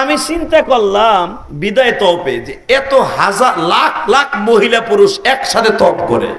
আমি চিন্তা করলাম, বিদায় তপে যে এত হাজার, লাখ লাখ মহিলা পুরুষ একসাথে তপ করে।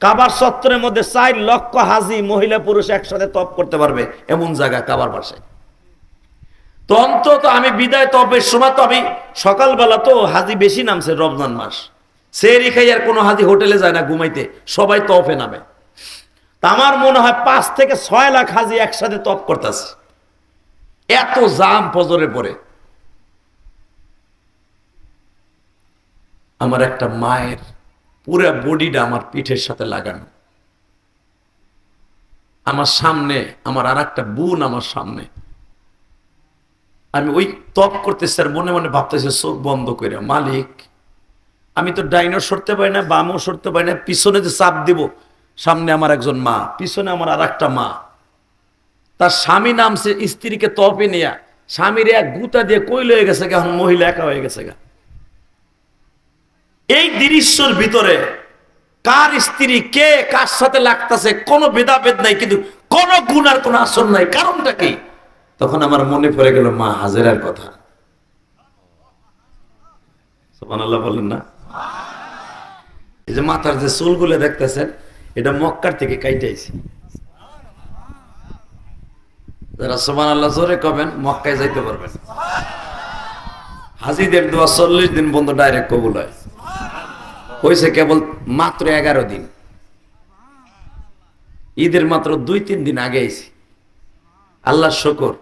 কাবার সত্তরের মধ্যে চার লক্ষ হাজি মহিলা পুরুষ একসাথে তপ করতে পারবে, এমন জায়গা কাবার পাশে। তো অন্তত আমি বিদায় তপের সময় তো আমি সকালবেলা তো হাজি বেশি নামছে রমজান মাস। সে রেখাই আর কোনো হাজি হোটেলে যায় না ঘুমাইতে, সবাই তপে নামে। আমার মনে হয় পাঁচ থেকে ছয় লাখ হাজি একসাথে তপ করতেছে। এত জাম ফজরের পরে আমার একটা মায়ের পুরা বডিটা আমার পিঠের সাথে লাগানো। আমার সামনে, আমার আর একটা বোন আমার সামনে। আমি ওই তপ করতেছি আর মনে মনে ভাবতেছি, চোখ বন্ধ করে, মালিক, আমি তো ডাইনও সরতে পারি না, বামও সরতে পারি না, পিছনে যে চাপ দিব, সামনে আমার একজন মা, পিছনে আমার আর একটা মা। তার স্বামী নামছে স্ত্রীকে তপে নেয়া, স্বামীর এক গুতা দিয়ে কইল হয়ে গেছে এখন মহিলা একা হয়ে গেছে গা। এই দৃশ্যর ভিতরে কার স্ত্রী কে কার সাথে লাগতেছে, কোনো ভেদাভেদ নাই, কিন্তু কোন গুণার কোন আসর নাই। কারণটা কি? তখন আমার মনে পড়ে গেল, মা হাজেরার কথা। বলেন না। এই যে মাথার যে চুলগুলো দেখতেছেন, এটা মক্কার থেকে কাইটাইছে যারা সোমান আল্লাহ জোরে কবেন, মক্কায় যাইতে পারবেন। হাজিদের দোয়া চল্লিশ দিন বন্ধ ডাইরেক্ট কবুল হয়। হয়েছে কেবল মাত্র এগারো দিন। ঈদের মাত্র দুই তিন দিন আগে আইছি। আল্লাহ শকর।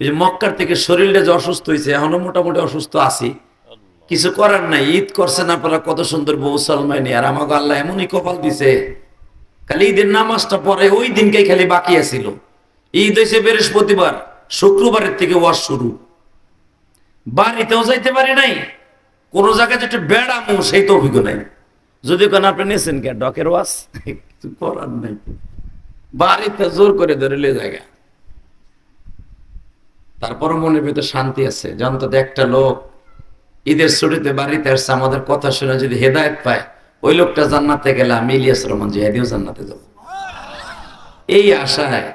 এই যে মক্কার থেকে শরীরটা যে অসুস্থ হয়েছে এখনও মোটামুটি অসুস্থ আছি। কিছু করার নাই ঈদ করছেন আপনারা কত সুন্দর বউ সালমাইনি। আর আমাকে আল্লাহ এমনই কপাল দিছে। খালি ঈদের নামাজটা পরে ওই দিনকেই খালি বাকি আছিল। ঈদ হয়েছে বৃহস্পতিবার শুক্রবারের থেকে ওয়াজ শুরু। বাড়িতেও যাইতে পারি নাই কোন জায়গায় যেটা বেড়ামো সেই তো অভিজ্ঞ নাই। যদি কেন আপনি নিয়েছেন কে? ডকের ওয়াজ? কিছু করার নাই। বাড়িতে জোর করে ধরে লে জায়গা তারপর মনের ভিতরে শান্তি আছে। জানতো একটা লোক ঈদের ছুটিতে বাড়িতে আসছে, আমাদের কথা শুনে যদি হেদায়ত পায়, ওই লোকটা জান্নাতে গেলে আমি ইলিয়াস রহমান জিহাদিও জান্নাতে যাব। এই আশায়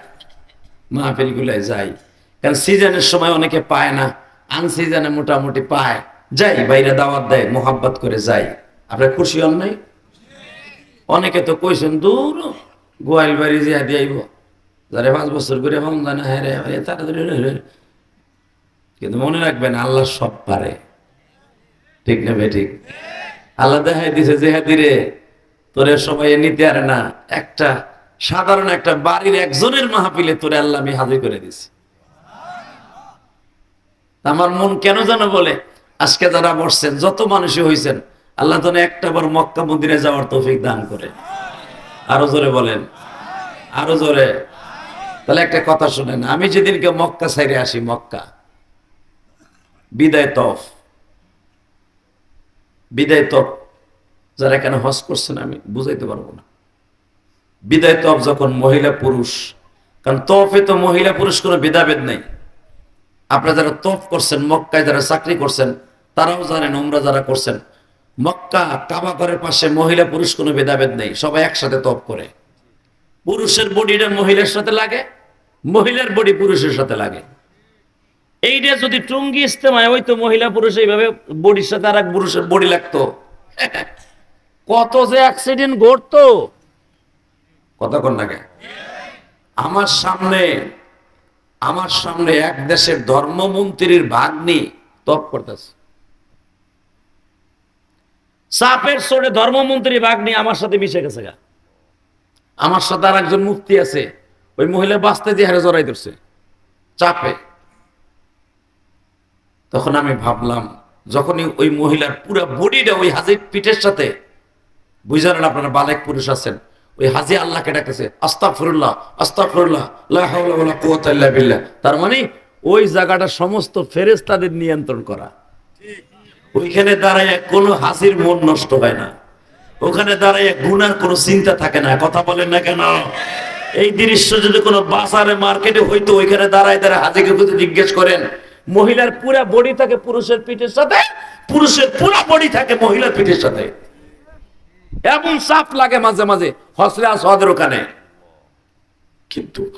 মাহফিল গুলায় যাই। কারণ সিজনের সময় অনেকে পায় না আনসিজনে মোটামুটি পায়। যাই বাইরে দাওয়াত দেয় মোহাব্বত করে যাই। আপনার খুশি হন নাই? অনেকে তো কইছেন দূর গোয়াল বাড়ি জিয়া দিয়াইব যারে পাঁচ বছর করে হন জানে হ্যাঁ হ্যাঁ তাড়াতাড়ি রে, রে। কিন্তু মনে রাখবেন আল্লাহ সব পারে। ঠিক না ভাই ঠিক? আল্লাহ দেখাই দিছে যে দিরে তোরে সবাই নিতে আরে না। একটা সাধারণ একটা বাড়ির একজনের মাহফিলে তোরে আল্লাহ আমি হাজির করে দিছি। আমার মন কেন যেন বলে আজকে যারা বসছেন যত মানুষই হয়েছেন আল্লাহ তো একটা বার মক্কা মন্দিরে যাওয়ার তৌফিক দান করে। আরও জোরে বলেন। আরও জোরে। তাহলে একটা কথা শুনেন, আমি যেদিনকে মক্কা সাইরে আসি, মক্কা, বিদায় তফ। বিদায় তফ, যারা এখানে হজ করছেন, আমি বুঝাইতে পারব না। বিদায় তফ যখন মহিলা পুরুষ, কারণ তফে তো মহিলা পুরুষ কোনো ভেদাভেদ নেই। আপনারা যারা তফ করছেন, মক্কায় যারা চাকরি করছেন, তারাও জানেন ওমরা যারা করছেন, মক্কা কাবা ঘরের পাশে মহিলা পুরুষ কোনো ভেদাভেদ নেই, সবাই একসাথে তপ করে। পুরুষের বডিটা মহিলার সাথে লাগে, মহিলার বডি পুরুষের সাথে লাগে। এইটা যদি টুঙ্গি ইস্তেমায় ওই তো মহিলা পুরুষ এইভাবে বডির সাথে আর এক পুরুষের বডি লাগতো। কত যে অ্যাক্সিডেন্ট ঘটতো। কতক্ষণ লাগে আমার সামনে আমার সামনে এক দেশের ধর্মমন্ত্রীর ভাগ্নি তপ করতেছে। সাপের সোড়ে ধর্মমন্ত্রী ভাগ্নি আমার সাথে মিশে গেছে গা। আমার সাথে আর একজন মুক্তি আছে, ওই মহিলা বাঁচতে দিয়ে হারে জড়াই ধরছে, চাপে। তখন আমি ভাবলাম, যখনই ওই মহিলার পুরো বডিটা ওই হাজির পিঠের সাথে, বুঝলেন আপনারা বালেক পুরুষ আছেন ওই হাজি আল্লাহকে ডাকতেছে আস্তা ফিরুল্লাহ আস্তা ফিরুল্লাহ বিল্লাহ। তার মানে ওই জায়গাটা সমস্ত ফেরেস্তাদের নিয়ন্ত্রণ করা। ওইখানে দাঁড়ায় কোনো হাসির মন নষ্ট হয় না। ওখানে দাঁড়ায় গুনার কোনো চিন্তা থাকে না। কথা বলেন না কেন? এই দৃশ্য যদি কোনো বাজারে, মার্কেটে হইতো, ওইখানে দাঁড়ায় দাঁড়ায় হাজিকে যদি জিজ্ঞেস করেন, মহিলার পুরা বডি থাকে পুরুষের পিঠের সাথে, পুরুষের পুরা বডি থাকে মহিলার পিঠের সাথে। এমন চাপ লাগে মাঝে মাঝে। হসলে আসাদের ওখানে। কিন্তু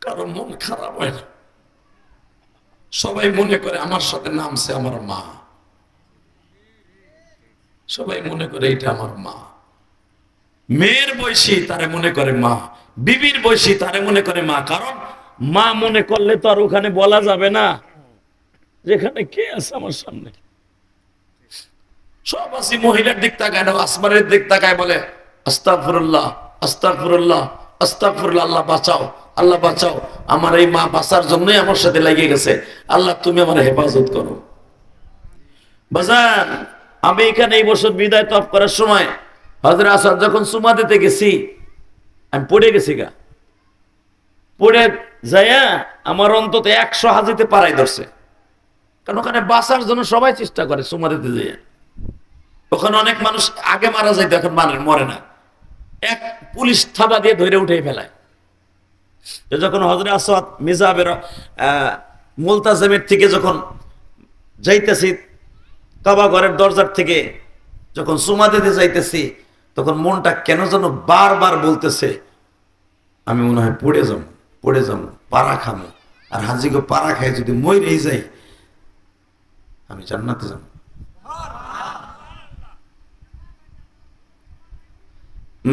কারও মন খারাপ হয় না। সবাই মনে করে আমার সাথে নামছে আমার মা। সবাই মনে করে এটা আমার মা। মেয়ের বয়সী তারে মনে করে মা। বিবির বয়সী তারে মনে করে মা। কারণ মা মনে করলে তো আর ওখানে বলা যাবে না। যেখানে কে আছে আমার সামনে? সব আসি মহিলার দিক তাকায় না, আসমানের দিক তাকায় বলে আস্তাফরুল্লাহ আস্তাফরুল্লাহ আস্তাফরুল্লাহ আল্লাহ বাঁচাও আল্লাহ বাঁচাও। আমার এই মা বাঁচার জন্যই আমার সাথে লেগে গেছে। আল্লাহ, তুমি আমার হেফাজত করো। বাজান, আমি এখানে এই বছর বিদায় তফ করার সময় হজরা আসাদ যখন সুমা দিতে গেছি, আমি পড়ে গেছি গা। পড়ে যাইয়া আমার অন্তত একশো হাজিতে পারাই ধরছে। কারণ ওখানে বাঁচার জন্য সবাই চেষ্টা করে সুমা দিতে যাইয়া। ওখানে অনেক মানুষ আগে মারা যাইতো, এখন মানে মরে না। এক পুলিশ থাবা দিয়ে ধরে উঠে ফেলায়। যখন হজরে আসাদ মিজাবের মুলতাজেমের থেকে যখন যাইতেছি কাবা ঘরের দরজার থেকে যখন সুমা দিতে যাইতেছি, তখন মনটা কেন যেন বারবার বলতেছে, আমি মনে হয় পড়ে যাব পড়ে যাব পাড়া খামো আর হাজিকে পাড়া খাই যদি মই রেই যাই, আমি জান্নাতে যাব।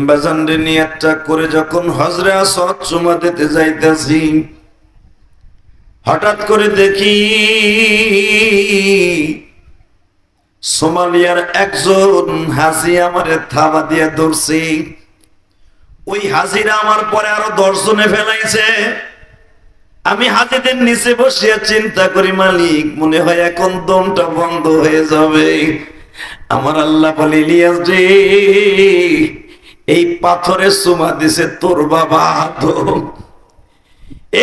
বাজানরে নিয়াতটা করে যখন হজরে আসত চুমা দিতে যাইতেছি, হঠাৎ করে দেখি সোমালিয়ার একজন আমারে থাবা দিয়ে ধরছি। ওই হাজিরা আমার পরে আরও দর্শনে ফেলাইছে। আমি হাজিদের নিচে বসিয়া চিন্তা করি, মালিক, মনে হয় এখন দমটা বন্ধ হয়ে যাবে। আমার আল্লাহ বলে, ইলিয়াস রে এই পাথরে সুমা দিছে তোর বাবা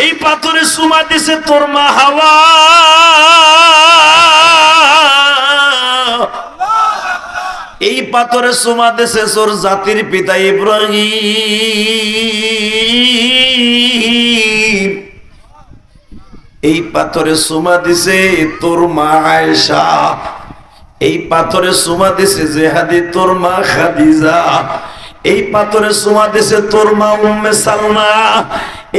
এই পাথরে সুমা দিছে তোর মা হাওয়া। এই পাথরে সুমা দিছে তোর জাতির পিতা ইব্রাহিম। এই পাথরে সুমা দিছে তোর মা আয়েশা। এই পাথরে সুমা দিছে জেহাদি তোর মা খাদিজা। এই পাথরে সুমা দিছে তোর মা উম্মে সালমা।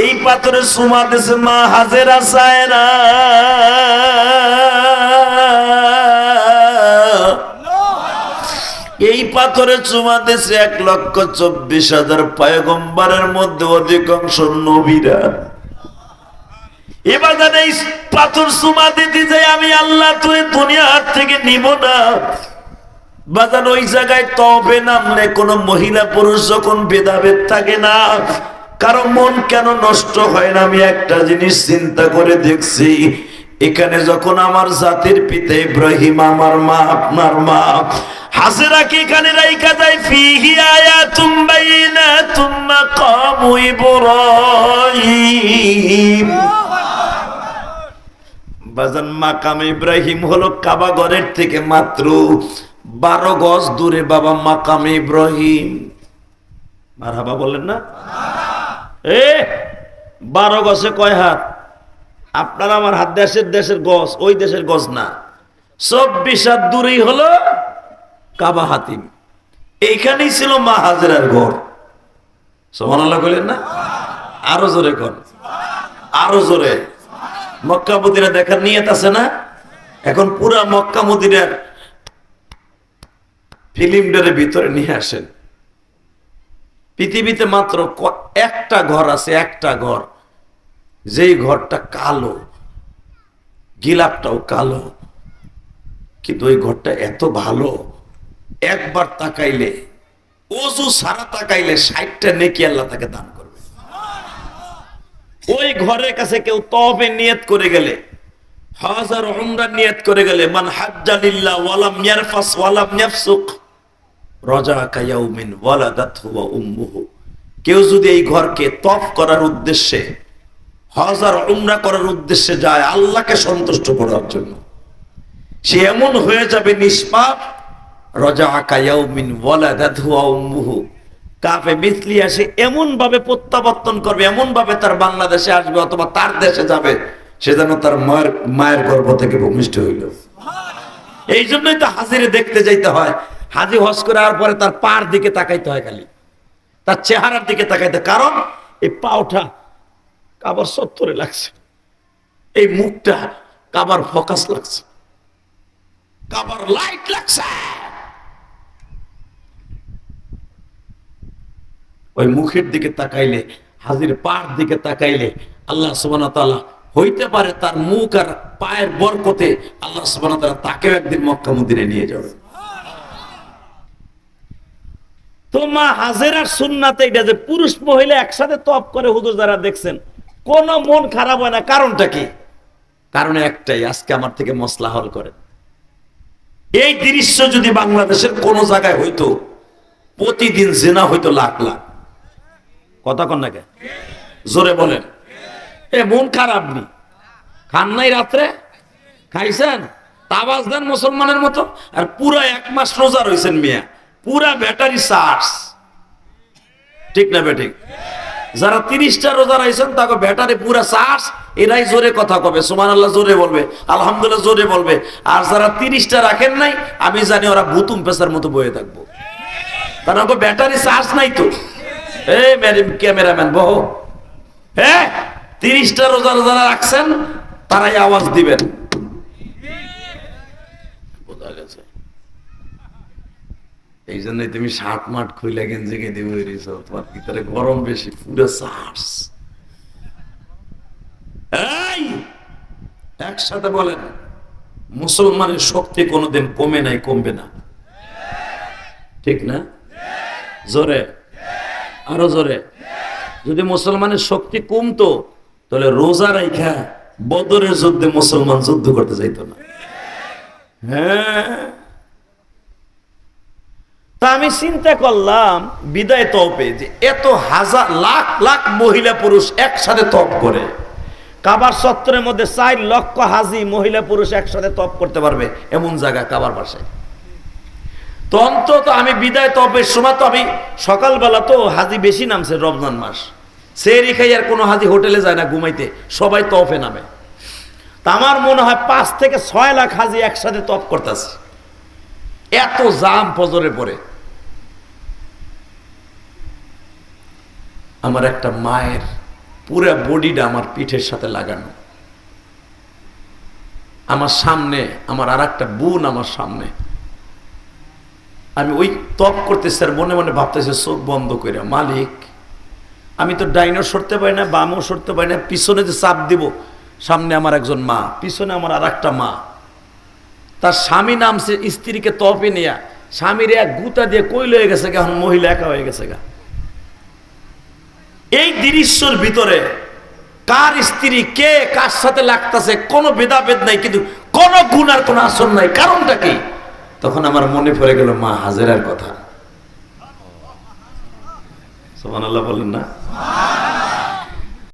এই পাথরে সুমা দিছে মা হাজেরা সায়রা। এই পাথরে চুমা দেশে এক লক্ষ চব্বিশ হাজার পায়গম্বারের মধ্যে অধিকাংশ নবীরা। এবার এই পাথর সুমা দিতে যাই আমি আল্লাহ তুই দুনিয়া হাত থেকে নিব না। বাজান ওই জায়গায় তবে নামলে কোন মহিলা পুরুষ যখন ভেদাভেদ থাকে না, কারও মন কেন নষ্ট হয় না? আমি একটা জিনিস চিন্তা করে দেখছি, এখানে যখন আমার জাতির পিতা ইব্রাহিম, আমার মা, আপনার মা হাসেরা কি এখানে রাইকা যায়? ফিহি আয়াতুম বাইনাতুম মাকামু ইব্রাহিম। বাজান মাকাম ইব্রাহিম হলো কাবা ঘরের থেকে মাত্র বারো গজ দূরে বাবা মাকাম ইব্রাহিম। মারহাবা বললেন না? এ, বারো গজে কয় হাত? আপনার আমার হাত দেশের দেশের গজ, ওই দেশের গজ না। চব্বিশ হাত দূরেই হলো কাবা হাতিম। এইখানেই ছিল মা হাজরার ঘর। সমান আল্লাহ বললেন না? আরও জোরে কর আরও জোরে। মক্কা মদিনা দেখার নিয়ত আছে না? এখন পুরা মক্কা মদিনার ফিল্মটারে ভিতরে নিয়ে আসেন। পৃথিবীতে মাত্র একটা ঘর আছে, একটা ঘর। যেই ঘরটা কালো, গিলাপটাও কালো। কিন্তু ওই ঘরটা এত ভালো, একবার তাকাইলে, অজু সারা তাকাইলে ষাটটা নেকি আল্লাহ তাকে দান করবে। ওই ঘরের কাছে কেউ তবে নিয়ত করে গেলে, হাজার উমরা নিয়ত করে গেলে, মান হাজ্জালিল্লাহ ওয়ালাম ইয়ারফাস ওয়ালাম ইয়াফসুক। রজা কায়াউমিন ওয়ালাদাতহু ওয়া উম্মুহু। কেউ যদি এই ঘরকে তফ করার উদ্দেশ্যে হাজার উমরা করার উদ্দেশ্যে যায় আল্লাহকে সন্তুষ্ট করার জন্য। সে এমন হয়ে যাবে নিষ্পাপ রজা কায়াউমিন ওয়ালাদাতহু ওয়া উম্মুহু। কাফে মিথলি আসে এমন ভাবে প্রত্যাবর্তন করবে এমন ভাবে তার বাংলাদেশে আসবে অথবা তার দেশে যাবে সে যেন তার মায়ের মায়ের গর্ভ থেকে ভূমিষ্ঠ হইল। এই জন্যই তো হাজিরে দেখতে যাইতে হয় হাজি হজ করে আর পরে তার পার দিকে তাকাইতে হয় খালি। তার চেহারার দিকে তাকাইতে কারণ এই পাওটা কাবার সত্তরে লাগছে। এই মুখটা কাবার ফোকাস লাগছে। কাবার লাইট লাগছে। ওই মুখের দিকে তাকাইলে, হাজির পার দিকে তাকাইলে আল্লাহ ওয়া হইতে পারে তার মুখ আর পায়ের বরকতে আল্লাহ ওয়া তাকেও একদিন মক্কা মদিনায় নিয়ে যাবে। তো মা হাজেরার সুন্নাতে এটা যে পুরুষ মহিলা একসাথে তপ করে হুজুর যারা দেখছেন, কোন মন খারাপ হয় না। কারণটা কি? কারণ একটাই, আজকে আমার থেকে মশলা হল করে। এই দৃশ্য যদি বাংলাদেশের কোন জায়গায় হইতো, প্রতিদিন জেনা হইতো লাখ লাখ। কথা কন নাকি জোরে বলেন। এ, মন খারাপ নি। খান নাই রাত্রে? খাইছেন? তাবাজ দেন মুসলমানের মতো? আর পুরা এক মাস রোজা রয়েছেন মিয়া। পুরা ব্যাটারি চার্জ ঠিক না বেঠিক? যারা তিরিশটা রোজা রয়েছেন তাকে ব্যাটারি পুরা চার্জ এরাই জোরে কথা কবে। সুমান আল্লাহ জোরে বলবে। আলহামদুলিল্লাহ, জোরে বলবে। আর যারা তিরিশটা রাখেন নাই, আমি জানি ওরা ভুতুম পেশার মতো বয়ে থাকব। তারা ব্যাটারি চার্জ নাই তো। এই ক্যামেরাম্যান বহ। হ্যাঁ তিরিশটা রোজা যারা রাখছেন, তারাই আওয়াজ দিবেন বোঝা গেছে এই জন্যই তুমি শার্ট মাঠ খুইলে গেঞ্জি গেঁদে বেরিয়েছ তোমার ভিতরে গরম বেশি, পুরো চার্জ এই, একসাথে বলেন, মুসলমানের শক্তি কোনোদিন কমে নাই, কমবে না। ঠিক না? জোরে? আরও জোরে? যদি মুসলমানের শক্তি কমতো, তাহলে রোজা রাইখা বদরের যুদ্ধে মুসলমান যুদ্ধ করতে যাইতো না। হ্যাঁ? তা আমি চিন্তা করলাম, বিদায় তপে যে এত হাজার লাখ লাখ মহিলা পুরুষ একসাথে তপ করে। কাবার সত্তরের মধ্যে চার লক্ষ হাজি মহিলা পুরুষ একসাথে তপ করতে পারবে এমন জায়গা কাবার পাশে। তো অন্তত আমি বিদায় তপের সময় তো আমি সকালবেলা তো হাজি বেশি নামছে রমজান মাস। সেরি খাই আর কোনো হাজি হোটেলে যায় না ঘুমাইতে, সবাই তফে নামে। তা আমার মনে হয় পাঁচ থেকে ছয় লাখ হাজি একসাথে তপ করতেছে। এত জাম ফজরে পরে আমার একটা মায়ের পুরো বডিটা আমার পিঠের সাথে লাগানো। আমার সামনে আমার আর একটা বোন আমার সামনে। আমি ওই তপ করতেছি আর মনে মনে ভাবতেছি চোখ বন্ধ করে মালিক আমি তো ডাইনও সরতে পারি না বামও সরতে পারি না পিছনে যে চাপ দিব সামনে আমার একজন মা পিছনে আমার আর একটা মা। তার স্বামী নামছে স্ত্রীকে তপে নেয়া স্বামীর এক গুতা দিয়ে কইল হয়ে গেছে গা, এখন মহিলা একা হয়ে গেছে গা। এই দৃশ্যর ভিতরে কার স্ত্রী কে কার সাথে লাগতেছে, কোনো ভেদাভেদ নাই, কিন্তু কোন গুণার কোনো আসন নাই। কারণটা কি? তখন আমার মনে পড়ে গেল, মা, হাজেরার কথা। সোমান আল্লাহ বলেন না?